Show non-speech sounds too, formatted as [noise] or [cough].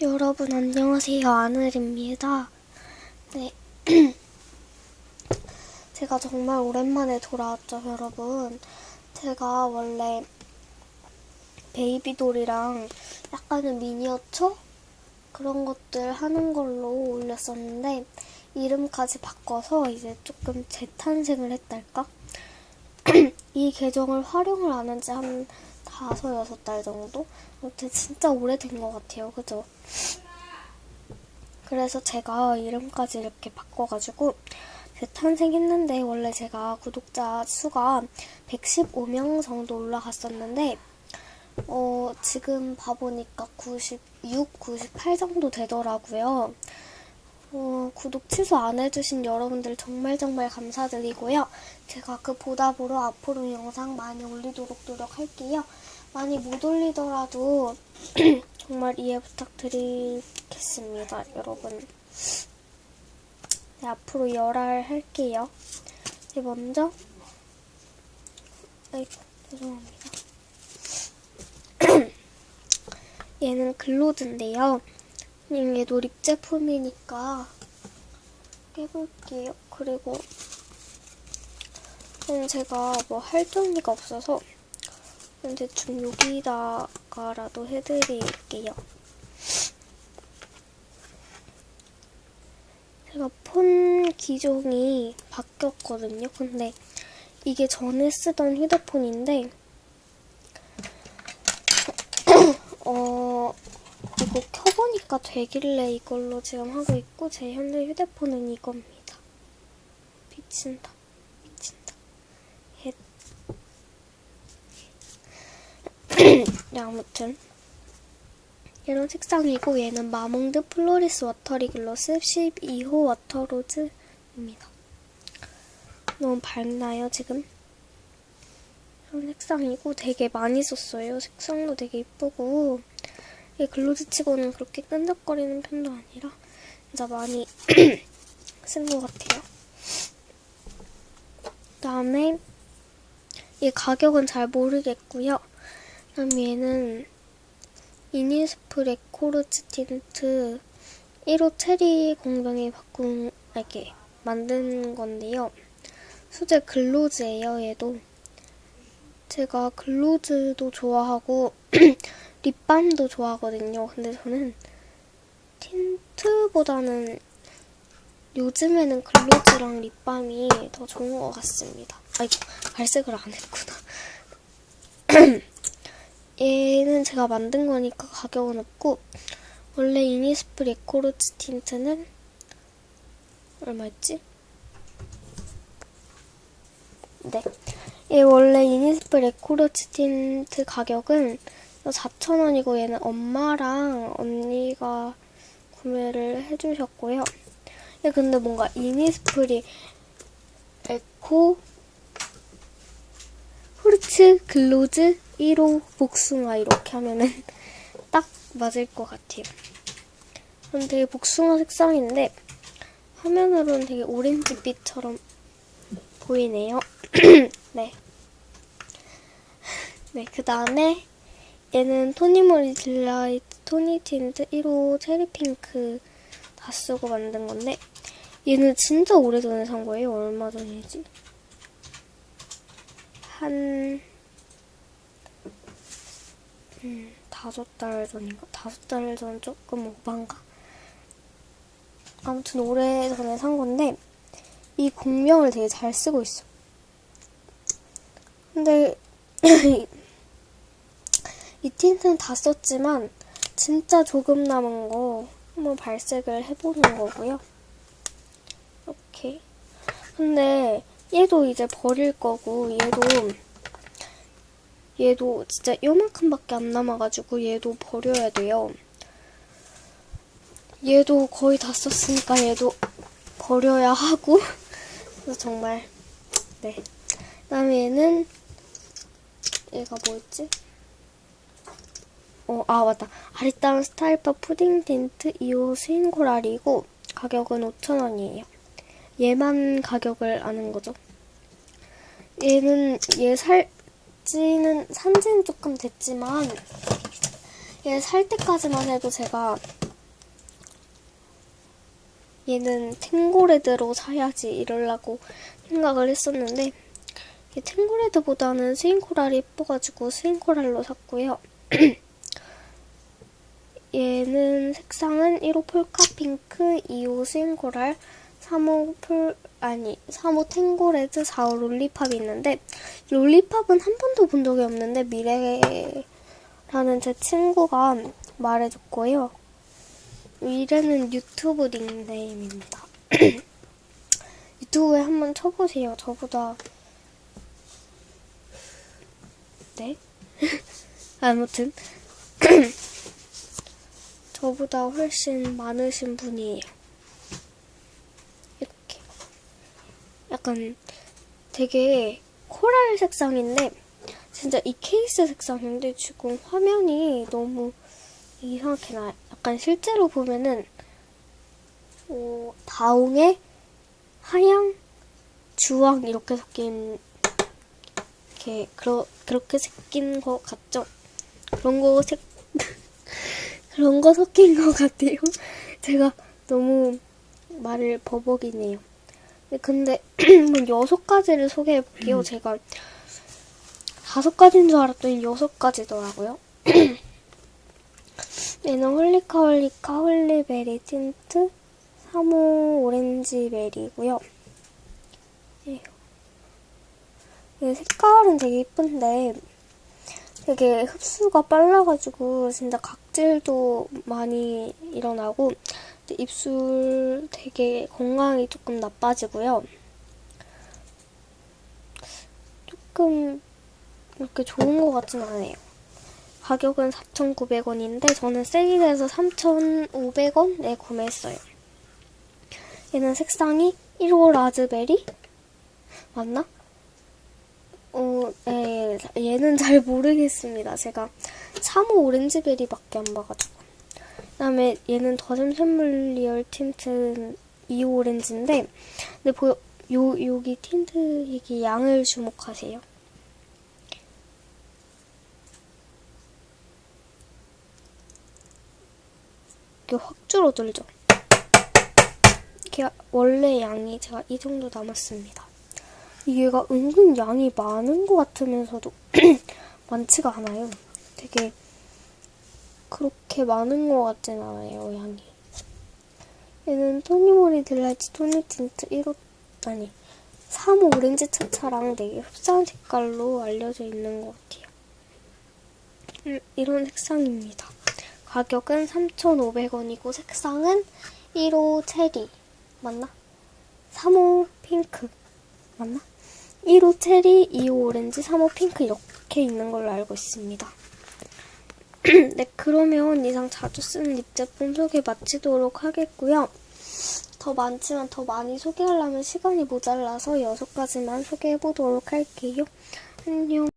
여러분 안녕하세요 아늘입니다. 네. [clears throat] 제가 정말 오랜만에 돌아왔죠 여러분. 제가 원래 베이비돌이랑 약간은 미니어처 그런 것들 하는 걸로 올렸었는데 이름까지 바꿔서 이제 조금 재탄생을 했달까? [clears throat] 이 계정을 활용을 안 한 지한 다섯 여섯 달 정도? 아무튼 진짜 오래된 것 같아요. 그죠? 그래서 제가 이름까지 이렇게 바꿔가지고 재탄생했는데 원래 제가 구독자 수가 115명 정도 올라갔었는데 어, 지금 봐보니까 96, 98 정도 되더라고요. 어, 구독 취소 안 해주신 여러분들 정말 정말 감사드리고요. 제가 그 보답으로 앞으로 영상 많이 올리도록 노력할게요. 많이 못 올리더라도 [clears throat] 정말 이해 부탁드리겠습니다, 여러분. 네, 앞으로 열알 할게요. 네, 먼저 아이고, 죄송합니다. [clears throat] 얘는 글로드인데요. 얘도 립 제품이니까 깨볼게요. 그리고 음, 제가 뭐 할 정리가 없어서 대충 여기다가라도 해드릴게요. 제가 폰 기종이 바뀌었거든요. 근데 이게 전에 쓰던 휴대폰인데 [coughs] 어 이거 켜보니까 되길래 이걸로 지금 하고 있고 제 현재 휴대폰은 이겁니다. 미친다. 미친다. 헷. 네, 아무튼 이런 색상이고 얘는 마몽드 플로리스 워터리 글로스 12호 워터로즈입니다. 너무 밝나요 지금? 이런 색상이고 되게 많이 썼어요. 색상도 되게 이쁘고 이 글로즈 치고는 그렇게 끈적거리는 편도 아니라 진짜 많이 [clears throat] 쓴 것 같아요. 그다음에 이 가격은 잘 모르겠고요. 그다음 얘는 이니스프레 코르츠 틴트 1호 체리 공병이 바꾼 아, 이렇게 만든 건데요. 소재 글로즈예요. 얘도 제가 글로즈도 좋아하고 [clears throat] 립밤도 좋아하거든요. 근데 저는 틴트보다는 요즘에는 글로즈랑 립밤이 더 좋은 것 같습니다. 아이고, 발색을 안 했구나. [clears throat] 얘는 제가 만든 거니까 가격은 없고 원래 이니스프리 에코르츠 틴트는 얼마였지? 네. 얘 원래 이니스프리 에코르츠 틴트 가격은 4,000원이고 얘는 엄마랑 언니가 구매를 해주셨고요. 얘 근데 뭔가 이니스프리 에코 후르츠 글로즈 1호 복숭아 이렇게 하면은 [laughs] 딱 맞을 것 같아요. 근데 복숭아 색상인데 화면으로는 되게 오렌지빛처럼 보이네요. [clears throat] 네. 네, 그 다음에 얘는 토니모리 딜라이트 토니 틴트 1호 체리 핑크 다 쓰고 만든 건데 얘는 진짜 오래전에 산 거예요. 얼마 전이지? 한 음, 다섯 달 전인가? 다섯 달 전 조금 오반가? 아무튼 오래 전에 산 건데 이 공명을 되게 잘 쓰고 있어. 근데 [clears throat] 이 틴트는 다 썼지만 진짜 조금 남은 거 한번 발색을 해보는 거고요. 이렇게. 근데 얘도 이제 버릴 거고 얘도 얘도 진짜 요만큼밖에 안 남아가지고 얘도 버려야 돼요. 얘도 거의 다 썼으니까 얘도 버려야 하고 그래서 정말 네. 그다음에 얘는 얘가 뭐였지? 어, 아, 맞다. 아리따운 스타일바 푸딩 틴트 2호 스인 코랄이고, 가격은 5,000원이에요. 얘만 가격을 아는 거죠. 얘는, 얘 살지는, 산지는 조금 됐지만, 얘 살 때까지만 해도 제가 얘는 탱고레드로 사야지 이러려고 생각을 했었는데 이 탱고레드보다는 스윙 코랄이 예뻐가지고 스윙 코랄로 샀고요. [clears throat] 얘는 색상은 1호 폴카 핑크, 2호 스윙코랄, 3호 폴 아니 3호 탱고레드, 4호 롤리팝이 있는데 롤리팝은 한 번도 본 적이 없는데 미래라는 제 친구가 말해줬고요. 미래는 유튜브 닉네임입니다. [clears throat] 유튜브에 한번 쳐보세요. 저보다 네? [laughs] 아무튼 [clears throat] 저보다 훨씬 많으신 분이에요. 이렇게 약간 되게 코랄 색상인데 진짜 이 케이스 색상인데 지금 화면이 너무 이상하게 나요. 약간 실제로 보면은 어, 다홍에 하양, 주황 이렇게 섞인 이렇게 그러, 그렇게 섞인 것 같죠? 그런 거 색, 그런 거 섞인 것 같아요. [laughs] 제가 너무 말을 버벅이네요. 네, 근데 [clears throat] 여섯 가지를 소개해 볼게요. 제가 다섯 가지인 줄 알았더니 여섯 가지더라고요. [clears throat] 얘는 홀리카 홀리카 홀리베리 틴트 3호 오렌지 베리고요. 예. 이 색깔은 되게 예쁜데 되게 흡수가 빨라가지고 진짜 각 질도 많이 일어나고 입술 되게 건강이 조금 나빠지고요. 조금 이렇게 좋은 것 같진 않아요. 가격은 4,900원인데 저는 세일해서 3,500원에 구매했어요. 얘는 색상이 1호 라즈베리? 맞나? 어, 네, 얘는 잘 모르겠습니다. 제가 3호 오렌지베리밖에 안 봐가지고. 그 다음에 얘는 더샘 샘물리얼 틴트 2호 오렌지인데, 근데 보여, 요, 여기 틴트, 이게 양을 주목하세요. 이게 확 줄어들죠? 이게 원래 양이 제가 이 정도 남았습니다. 이게가 은근 양이 많은 것 같으면서도 [clears throat] 많지가 않아요. 되게 그렇게 많은 것 같진 않아요, 양이. 얘는 토니모리 딜라이트 토니 틴트 1호, 아니, 3호 오렌지 차차랑 되게 흡사한 색깔로 알려져 있는 것 같아요. 음, 이런 색상입니다. 가격은 3,500원이고 색상은 1호 체리 맞나? 3호 핑크 맞나? 1호 체리, 2호 오렌지, 3호 핑크 이렇게 있는 걸로 알고 있습니다. [clears throat] 네, 그러면 이상 자주 쓰는 립 제품 소개 마치도록 하겠고요. 더 많지만 더 많이 소개하려면 시간이 모자라서 6가지만 소개해보도록 할게요. 안녕.